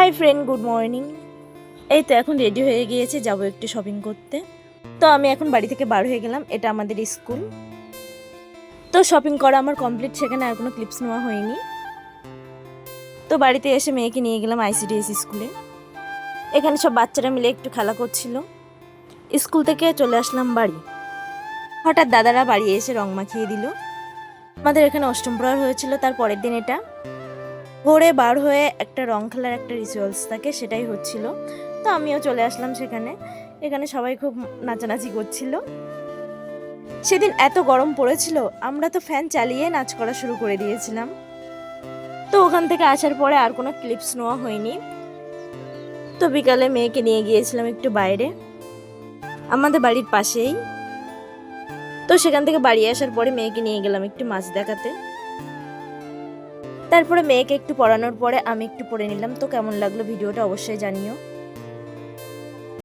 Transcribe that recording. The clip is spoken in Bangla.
Hi friend, good morning. এই তো এখন রেডি হয়ে গিয়েছে, যাব একটু শপিং করতে। তো আমি এখন বাড়ি থেকে বার হয়ে গেলাম, এটা আমাদের স্কুল। তো শপিং করা আমার কমপ্লিট, সেখানে আর কোনো ক্লিপস নেওয়া হয়নি। তো বাড়িতে এসে মেয়েকে নিয়ে গেলাম আইসিডিএস স্কুলে। এখানে সব বাচ্চারা মিলে একটু খেলা করছিল। স্কুল থেকে চলে আসলাম বাড়ি। হঠাৎ দাদারা বাড়ি এসে রং মাখিয়ে দিল। আমাদের এখানে অষ্টম প্রহর হয়েছিল, তার পরের দিন এটা। ভোরে বার হয়ে একটা রং খেলার একটা রিচুয়ালস থাকে, সেটাই হচ্ছিল। তো আমিও চলে আসলাম সেখানে। এখানে সবাই খুব নাচানাচি করছিল। সেদিন এত গরম পড়েছিল, আমরা তো ফ্যান চালিয়ে নাচ করা শুরু করে দিয়েছিলাম। তো ওখান থেকে আসার পরে আর কোনো ক্লিপস নেওয়া হয়নি। তো বিকালে মেয়েকে নিয়ে গিয়েছিলাম একটু বাইরে। আমাদের বাড়ির পাশেই। তো সেখান থেকে বাড়ি আসার পরে মেয়েকে নিয়ে গেলাম একটু মাছ দেখাতে। তারপরে মেয়েকে একটু পড়ানোর পরে আমি একটু পড়ে নিলাম। তো কেমন লাগল ভিডিওটা অবশ্যই জানিও।